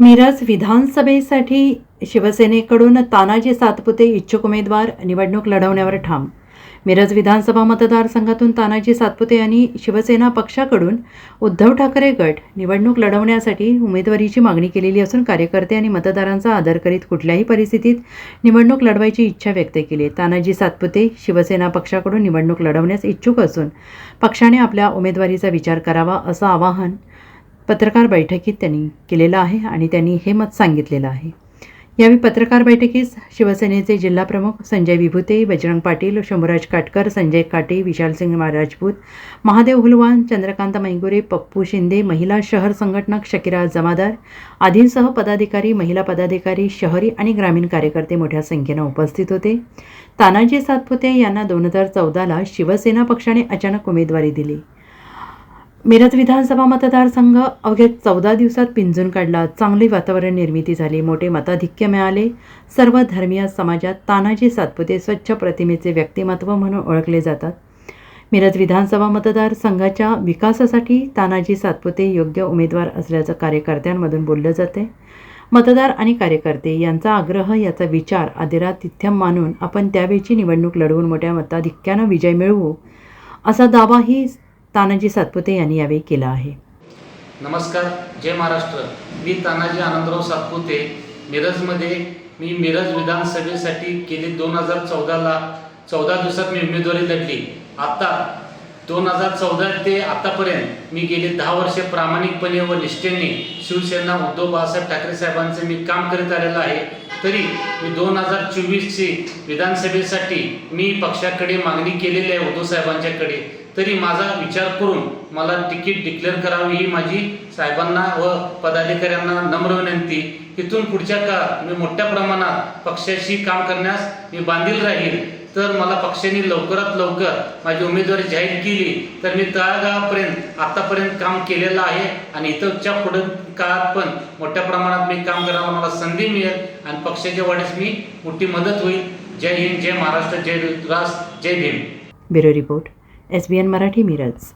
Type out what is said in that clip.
मिरज विधानसभेसाठी शिवसेनेकडून तानाजी सातपुते इच्छुक उमेदवार निवडणूक लढवण्यावर ठाम. मिरज विधानसभा मतदारसंघातून तानाजी सातपुते यांनी शिवसेना पक्षाकडून उद्धव ठाकरे गट निवडणूक लढवण्यासाठी उमेदवारीची मागणी केलेली असून कार्यकर्ते आणि मतदारांचा आदर करीत कुठल्याही परिस्थितीत निवडणूक लढवायची इच्छा व्यक्त केली. आहे तानाजी सातपुते शिवसेना पक्षाकडून निवडणूक लढवण्यास इच्छुक असून पक्षाने आपल्या उमेदवारीचा विचार करावा असं आवाहन पत्रकार बैठकीत त्यांनी केलेलं आहे आणि त्यांनी हे मत सांगितलेलं आहे. यावेळी पत्रकार बैठकीस शिवसेनेचे जिल्हाप्रमुख संजय विभूते बजरंग पाटील शंभूराज काटकर संजय काटे विशालसिंग राजपूत महादेव हुलवान चंद्रकांत मैंगुरे पप्पू शिंदे महिला शहर संघटनक शकिरा जमादार आदींसह पदाधिकारी महिला पदाधिकारी शहरी आणि ग्रामीण कार्यकर्ते मोठ्या संख्येनं उपस्थित होते. तानाजी सातपुते यांना दोन हजार चौदाला शिवसेना पक्षाने अचानक उमेदवारी दिली. मिरज विधानसभा मतदारसंघ अवघ्या चौदा दिवसात पिंजून काढला. चांगली वातावरण निर्मिती झाली. मोठे मताधिक्य मिळाले. सर्व धर्मीय समाजात तानाजी सातपुते स्वच्छ प्रतिमेचे व्यक्तिमत्व म्हणून ओळखले जातात. मिरज विधानसभा मतदारसंघाच्या विकासासाठी तानाजी सातपुते योग्य उमेदवार असल्याचं कार्यकर्त्यांमधून बोललं जाते मतदार आणि कार्यकर्ते यांचा आग्रह याचा विचार आदिरातिथ्य मानून आपण त्यावेळची निवडणूक लढवून मोठ्या मताधिक्यानं विजय मिळवू असा दावाही तानाजी सातपुते यांनी यावेळी केला आहे. नमस्कार जय महाराष्ट्र. मी तानाजी आनंदराव सातपुते. मिरजमध्ये मी मिरज विधानसभेसाठी गेली दोन हजार चौदाला चौदा दिवसात मी उमेदवारी लढली. आता दोन हजार चौदा ते आतापर्यंत मी गेले दहा वर्षे प्रामाणिकपणे व निष्ठेने शिवसेना उद्धव बाळासाहेब ठाकरे साहेबांचे मी काम करीत आलेलो आहे. तरी मी दोन हजार चोवीसची विधानसभेसाठी मी पक्षाकडे मागणी केलेली आहे उद्धव साहेबांच्याकडे. तरी माझा विचार करून मला तिकीट डिक्लेअर करावी ही माझी साहेबांना व पदाधिकाऱ्यांना नम्र विनंती. इथून पुढच्या काळात मी मोठ्या प्रमाणात पक्षाशी काम करण्यास मी बांधील राहील. तर मला पक्षाने लवकरात लवकर माझी उमेदवारी जाहीर केली. तर मी तळागाळापर्यंत आतापर्यंत काम केलेलं आहे आणि इथंच्या पुढे काळात पण मोठ्या प्रमाणात मी काम करायला मला संधी मिळेल आणि पक्षाच्या वाढीस मी मोठी मदत होईल. जय हिंद जय महाराष्ट्र जय राष्ट्र जय Bhim. Bureau report. S B N Marathi Miraj